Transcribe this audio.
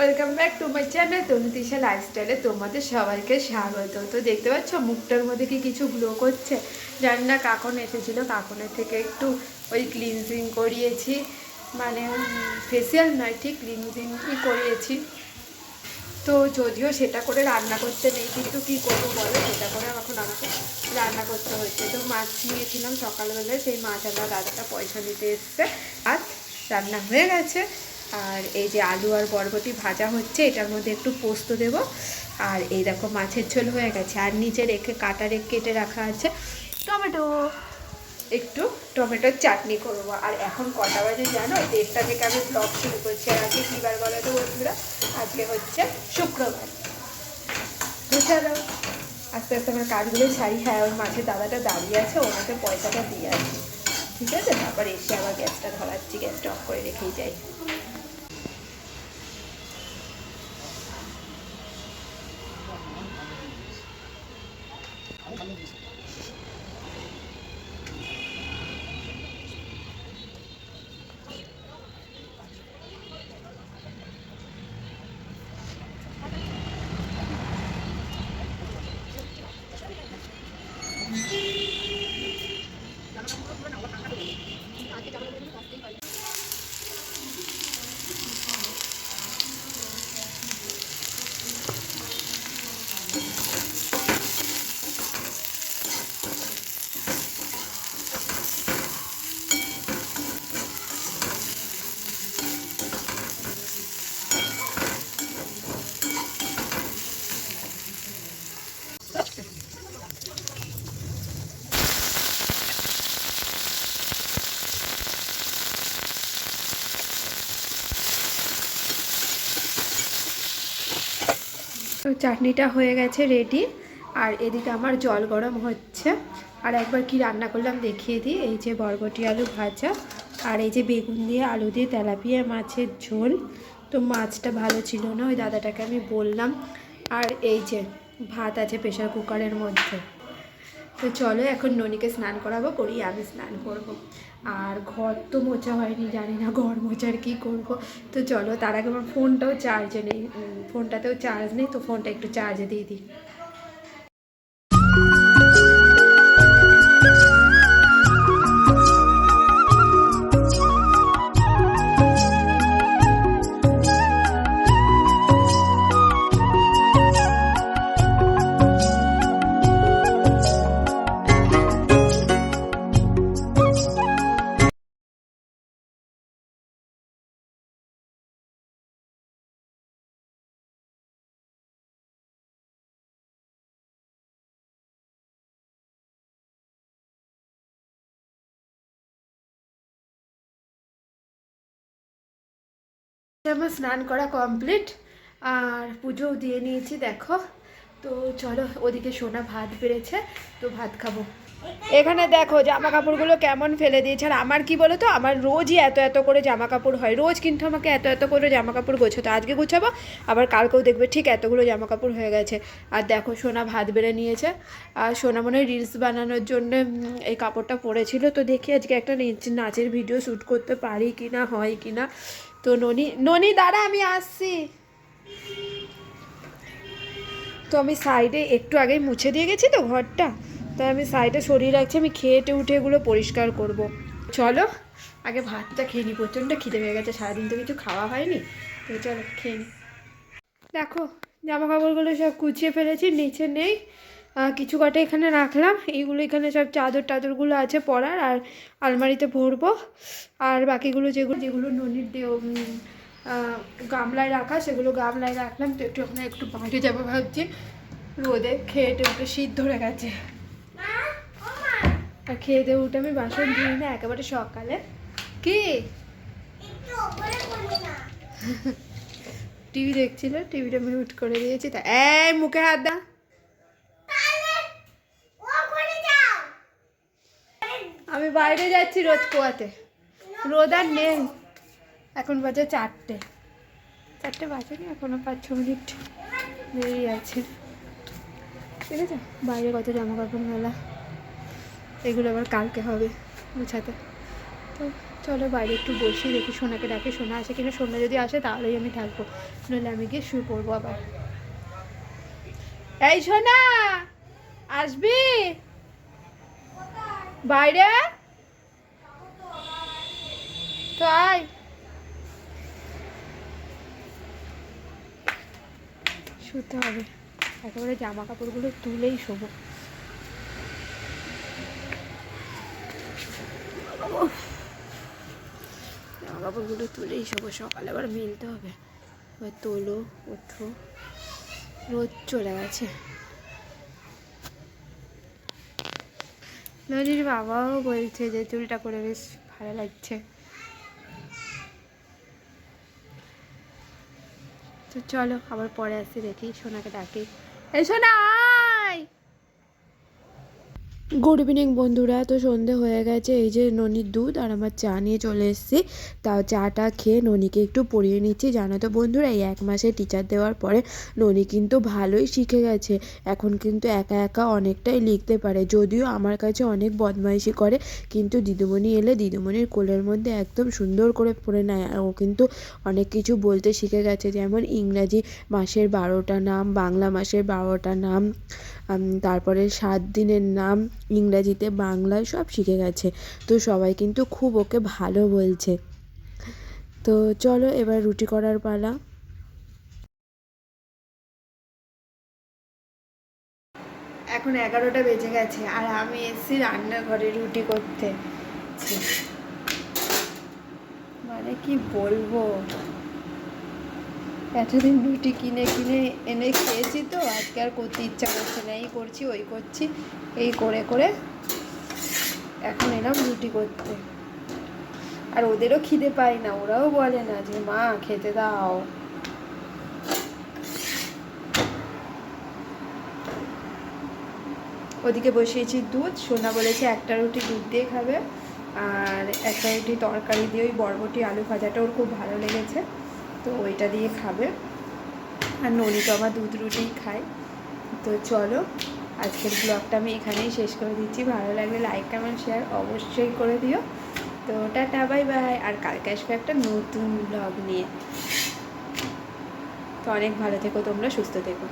Welcome back to my channel Tanutisha লাইফস্টাইলে তোমাদের সবাইকে স্বাগত। তো দেখতে পাচ্ছ, মুখটার মধ্যে কি কিছু গ্লো করছে? জানি না কাকন এসেছিল, কাকনের থেকে একটু ওই ক্লিনজিং করিয়েছি। মানে ফেসিয়াল নয়, ঠিক ক্লিনজিংই করিয়েছি। তো যদিও সেটা করে রান্না করতে নেই, কিন্তু কী করব বলো? সেটা করে এখন আমাকে রান্না করতে হচ্ছে। তো মাছ নিয়েছিলাম সকালবেলায়, সেই মাছ আমার দাদাটা পয়সা দিতে এসছে। আর রান্না হয়ে গেছে। আর এই যে আলু আর বরবটি ভাজা হচ্ছে এটার মধ্যে একটু পোস্ত দেব। আর এই দেখো মাছের ঝোল হয়ে গেছে। আর নিচে রেখে কাটা রেখে কেটে রাখা আছে। টমেটো। একটু টমেটোর চাটনি করব। আর এখন কটা বাজে জানো? দেড়টা থেকে আমি ব্লগ শুরু করছি। আর আজকে কী বার বলো তো বন্ধুরা? আজকে হচ্ছে শুক্রবার। বুঝালো আস্তে আস্তে আমার কাজগুলো সারি। হ্যাঁ ওই মাছের দাদাটা দাঁড়িয়ে আছে। ওনাকে পয়সাটা দিয়ে আসছি। ঠিক আছে? তারপর এসে আবার গ্যাসটা ধরাচ্ছি। গ্যাসটা অফ করে রেখেই যাই। চাটনিটা হয়ে গেছে রেডি আর এদিকে আমার জল গরম হচ্ছে। আর একবার কি রান্না করলাম দেখিয়ে দিই। এই যে বরবটি আলু ভাজা আর এই যে বেগুন দিয়ে আলু দিয়ে তেলাপিয়া মাছের ঝোল। তো মাছটা ভালো ছিল না, ওই দাদাটাকে আমি বললাম। আর এই যে ভাত আছে প্রেশার কুকারের মধ্যে। তো চলো এখন ননিকে স্নান করাবো, করি, আমি স্নান করব। আর ঘর তো মোছা হয়নি, জানি না ঘর মোছার কি করব। তো চলো, তার আগে আমার ফোনটাও চার্জে নেই। ফোনটাতেও চার্জ নেই, তো ফোনটা একটু চার্জে দিয়ে দিই। আমার স্নান করা কমপ্লিট আর পুজোও দিয়ে নিয়েছি, দেখো। তো চলো, ওদিকে সোনা ভাত বেড়েছে, তো ভাত খাব। এখানে দেখো জামা কাপড়গুলো কেমন ফেলে দিয়েছে, আর আমার কি বলো তো আমার রোজই এত এত করে জামা কাপড় হয়। রোজ কিন্তু আমাকে এত এত করে জামা কাপড় গোছাতো আজকে গোছাবো, আবার কালকেও দেখবে ঠিক এতগুলো জামা কাপড় হয়ে গেছে। আর দেখো, সোনা ভাত বেড়ে নিয়েছে। আর সোনা মনে রিলস বানানোর জন্য এই কাপড়টা পরেছিল। তো দেখি আজকে একটা নাচের ভিডিও শ্যুট করতে পারি কি না হয় কি না তো ননি ননি দাঁড়া, আমি আসছি। তো আমি সাইডে একটু আগেই মুছে দিয়ে গেছি তো ঘরটা। তাই আমি সাইডে সরিয়ে রাখছি, আমি খেয়েটে উঠে এগুলো পরিষ্কার করব। চলো, আগে ভাতটা খেয়ে নিই প্রচণ্ড খিদে পেয়ে গেছে, সারাদিন তো কিছু খাওয়া হয়নি। তো চলো, খেয়ে নিই দেখো জামা কাপড়গুলো সব কুচিয়ে ফেলেছি, নিচে নেই। কিছু কটা এখানে রাখলাম। এইগুলো এখানে সব চাদর টাদরগুলো আছে পরার, আর আলমারিতে ভরবো। আর বাকিগুলো যেগুলো যেগুলো ননির গামলায় রাখা, সেগুলো গামলায় রাখলাম। তো একটু ওখানে একটু বাইরে যাব ভাবছি। রোদে খেয়ে উঠে শীত ধরে গেছে। আর খেয়ে দিয়ে উঠে আমি বাসন ধুই না, একেবারে সকালে। কি? টিভি দেখছিল? টিভিটা মিউট করে দিয়েছি। তা এই মুখে হাত দা বাইরে যাচ্ছি রোদ পোয়াতে রোদ আর নেই। এখন বাজে চারটে। চারটে বাজে না এখনও পাঁচ ছ মিনিট দেরি আছে। ঠিক আছে? বাইরে কত জামা কাপড় মেলা, এগুলো আবার কালকে হবে গুছাতে। তো চলো বাইরে একটু বসি, দেখি সোনাকে ডাকে, সোনা আসে কিনা। সোনা যদি আসে তাহলেই আমি থাকব। নইলে আমি গিয়ে শুয়ে পড়ব আবার। এই সোনা, আসবি? বাইরে? তো শুতে হবে। একেবারে জামা কাপড়গুলো তুলেই শোবো। জামা কাপড়গুলো তুলেই শোবো। সকালে আবার মিলতে হবে। এবার তোলো ওঠো রোদ চলে গেছে। নদীর বাবাও বলছে যে চুলটা করে বেশ ভালো লাগছে। তো চলো আবার পরে আসি দেখি সোনাকে ডাকি। এই সোনা! গুড ইভিনিং বন্ধুরা। তো সন্ধে হয়ে গেছে, এই যে ননির দুধ আর আমার চা নিয়ে চলে এসেছি। তাও চাটা খেয়ে ননিকে একটু পড়িয়ে নিচ্ছি। জানো তো বন্ধুরা, এই এক মাসে টিচার দেওয়ার পরে ননি কিন্তু ভালোই শিখে গেছে। এখন কিন্তু একা একা অনেকটাই লিখতে পারে। যদিও আমার কাছে অনেক বদমাইশি করে, কিন্তু দিদিমণি এলে দিদিমণির কোলের মধ্যে একদম সুন্দর করে পড়ে নেয়। আর ও কিন্তু অনেক কিছু বলতে শিখে গেছে। যেমন ইংরাজি মাসের বারোটা নাম, বাংলা মাসের বারোটা নাম তারপরে সাত দিনের নাম ইংরাজিতে বাংলায় সব শিখে গেছে। তো সবাই কিন্তু খুব ওকে ভালো বলছে। তো চলো এবার রুটি করার পালা। এখন এগারোটা বেজে গেছে আর আমি এসেছি রান্নাঘরে রুটি করতে। মানে কি বলব? এতদিন রুটি কিনে কিনে এনে খেয়েছি তো, আজকে আর করতে ইচ্ছা করছে না, এই করছি, ওই করছি, এই করে করে এখন এলাম রুটি করতে। আর ওদেরও খিদে পাই না, ওরাও বলে না যে, মা, খেতে দাও। ওদিকে বসিয়েছি দুধ, সোনা বলেছে একটা রুটি দুধ দিয়ে খাবে, আর একটা রুটি তরকারি দিয়ে ওই বরবটি আলু ভাজাটা ওর খুব ভালো লেগেছে। তো ওইটা দিয়ে খাবে। আর ননি তো আমার দুধ রুটি খায়। তো চলো, আজকের ব্লগটা আমি এখানেই শেষ করে দিচ্ছি। ভালো লাগলে লাইক কমেন্ট শেয়ার অবশ্যই করে দিও। তো টাটা বাই বাই আর কালকে আসবে একটা নতুন ব্লগ নিয়ে। তো অনেক ভালো থেকো, তোমরা সুস্থ থেকো।